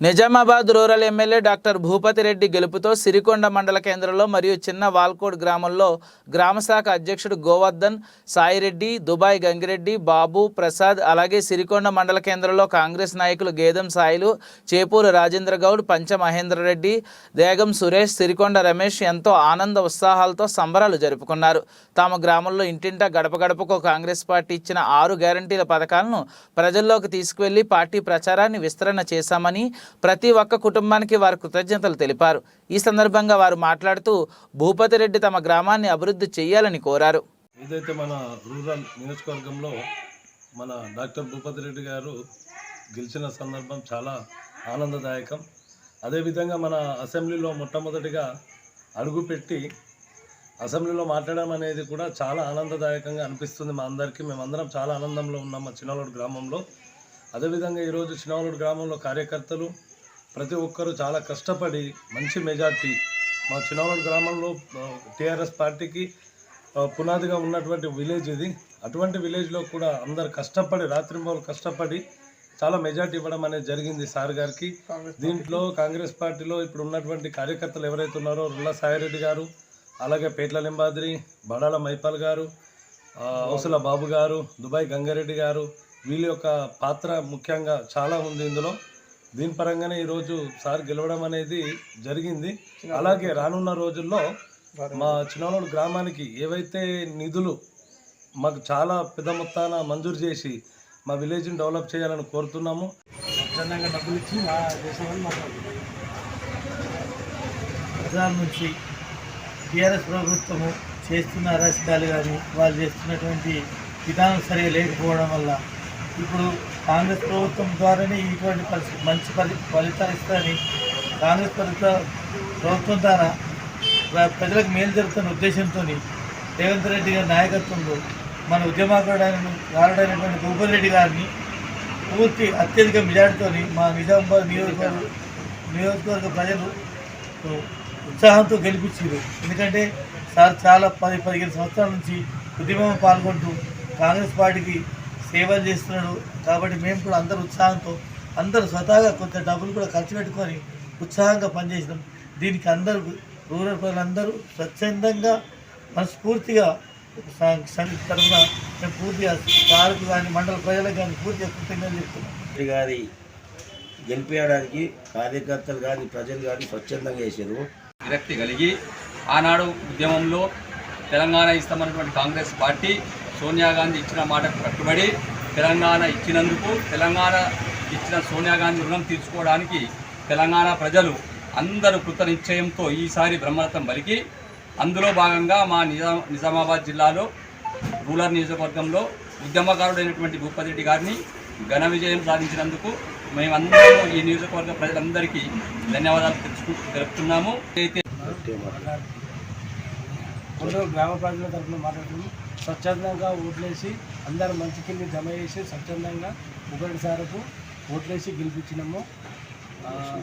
Nizamabad rural MLA doctor Bhupathi Reddy గెలుపుతో Sirikonda మండల కేంద్రంలో మరియు చిన్న వాల్కోడ్ గ్రామంలో గ్రామశాఖ అధ్యక్షుడు గోవర్ధన్ సాయిరెడ్డి దుబాయ్ గంగిరెడ్డి బాబు ప్రసాద్ అలాగే సిరికొండ మండల కేంద్రంలో కాంగ్రెస్ నాయకులు గేదెం సాయిలు చేపూరు రాజేంద్ర గౌడ్ పంచ మహేంద్రరెడ్డి దేగం సురేష్ సిరికొండ రమేష్ ఎంతో ఆనంద ఉత్సాహాలతో సంబరాలు జరుపుకున్నారు. తమ గ్రామంలో ఇంటింటా గడప గడపకు కాంగ్రెస్ పార్టీ ఇచ్చిన ఆరు గ్యారంటీల పథకాలను ప్రజల్లోకి తీసుకువెళ్ళి పార్టీ ప్రచారాన్ని విస్తరణ చేశామని ప్రతి ఒక్క కుటుంబానికి వారు కృతజ్ఞతలు తెలిపారు. ఈ సందర్భంగా వారు మాట్లాడుతూ భూపతి రెడ్డి తమ గ్రామాన్ని అభివృద్ధి చేయాలని కోరారు. ఏదైతే మన రూరల్ నియోజకవర్గంలో మన డాక్టర్ భూపతి రెడ్డి గారు గెలిచిన సందర్భం చాలా ఆనందదాయకం. అదేవిధంగా మన అసెంబ్లీలో మొట్టమొదటిగా అడుగుపెట్టి అసెంబ్లీలో మాట్లాడడం అనేది కూడా చాలా ఆనందదాయకంగా అనిపిస్తుంది మా అందరికీ. మేమందరం చాలా ఆనందంలో ఉన్నాం మా చిన్నలోడు గ్రామంలో. అదేవిధంగా ఈరోజు చిన్నవలూరు గ్రామంలో కార్యకర్తలు ప్రతి ఒక్కరూ చాలా కష్టపడి మంచి మెజార్టీ మా చిన్నవలూరు గ్రామంలో టీఆర్ఎస్ పార్టీకి పునాదిగా ఉన్నటువంటి విలేజ్ ఇది. అటువంటి విలేజ్లో కూడా అందరు కష్టపడి రాత్రింబోలు కష్టపడి చాలా మెజార్టీ ఇవ్వడం అనేది జరిగింది సార్ గారికి. దీంట్లో కాంగ్రెస్ పార్టీలో ఇప్పుడు ఉన్నటువంటి కార్యకర్తలు ఎవరైతే ఉన్నారో రుల్లా సాయిరెడ్డి గారు అలాగే పేట్ల లింబాద్రి బడాల మైపాల్ గారు ఔసుల బాబు గారు దుబాయ్ గంగారెడ్డి గారు వీళ్ళ యొక్క పాత్ర ముఖ్యంగా చాలా ఉంది ఇందులో. దీని పరంగానే ఈరోజు సార్ గెలవడం అనేది జరిగింది. అలాగే రానున్న రోజుల్లో మా చిన్నోడు గ్రామానికి ఏవైతే నిధులు మాకు చాలా పెద్ద మొత్తాన మంజూరు చేసి మా విలేజ్ని డెవలప్ చేయాలని కోరుతున్నాము. స్వచ్ఛందంగా డబ్బులు ఇచ్చి మా ప్రజల నుంచి టీఆర్ఎస్ ప్రభుత్వము చేస్తున్న అరాచకాలు కానీ వాళ్ళు చేస్తున్నటువంటి విధానం సరిగా లేకపోవడం వల్ల ఇప్పుడు కాంగ్రెస్ ప్రభుత్వం ద్వారానే ఇటువంటి పరిస్థితి మంచి ఫలి ఫలితాలు ఇస్తారని కాంగ్రెస్ ప్రభుత్వ ప్రభుత్వం ద్వారా ప్ర- ప్రజలకు మేలు జరుగుతున్న ఉద్దేశంతో రేవంత్ రెడ్డి గారి నాయకత్వంలో మన ఉద్యమకారుడైన కారుడైనటువంటి భూపతి రెడ్డి గారిని పూర్తి అత్యధిక మెజార్టీతో మా నిజామాబాద్ నియోజకవర్గ నియోజకవర్గ ప్రజలు ఉత్సాహంతో గెలిపించారు. ఎందుకంటే సార్ చాలా పది పదిహేను సంవత్సరాల నుంచి ఉద్యమం పాల్గొంటూ కాంగ్రెస్ పార్టీకి సేవలు చేస్తున్నాడు. కాబట్టి మేము కూడా అందరూ ఉత్సాహంతో అందరూ స్వతహాగా కొంత డబ్బులు కూడా ఖర్చు పెట్టుకొని ఉత్సాహంగా పనిచేసినాం. దీనికి అందరూ రూరల్ ప్రజలందరూ స్వచ్ఛందంగా మనస్ఫూర్తిగా సంఘ తరఫున మేము పూర్తిగా సార్కు కానీ మండల ప్రజలకు కానీ పూర్తిగా కృతజ్ఞతలు చెప్తున్నాం. గారి గెలిపేయడానికి కార్యకర్తలు కానీ ప్రజలు కానీ స్వచ్ఛందంగా చేశారు. విరక్తి కలిగి ఆనాడు ఉద్యమంలో తెలంగాణ ఇస్తామన్నటువంటి కాంగ్రెస్ పార్టీ సోనియా గాంధీ ఇచ్చిన మాటకు కట్టుబడి తెలంగాణ ఇచ్చినందుకు తెలంగాణ ఇచ్చిన సోనియా గాంధీ రుణం తీర్చుకోవడానికి తెలంగాణ ప్రజలు అందరూ కృత నిశ్చయంతో ఈసారి బ్రహ్మరథం పలికి అందులో భాగంగా మా నిజా నిజామాబాద్ జిల్లాలో రూరల్ నియోజకవర్గంలో ఉద్యమకారుడైనటువంటి భూపతి రెడ్డి గారిని ఘన విజయం సాధించినందుకు మేమందరం ఈ నియోజకవర్గ ప్రజలందరికీ ధన్యవాదాలు తెలుసుకు తెలుపుతున్నాము. అయితే గ్రామ ప్రజల తరఫున మాట్లాడుతున్నాం స్వచ్ఛందంగా ఓట్లేసి అందరు మంచి కింద జమ చేసి స్వచ్ఛందంగా ఒకటి సారకు ఓట్లేసి గెలిపించినాము.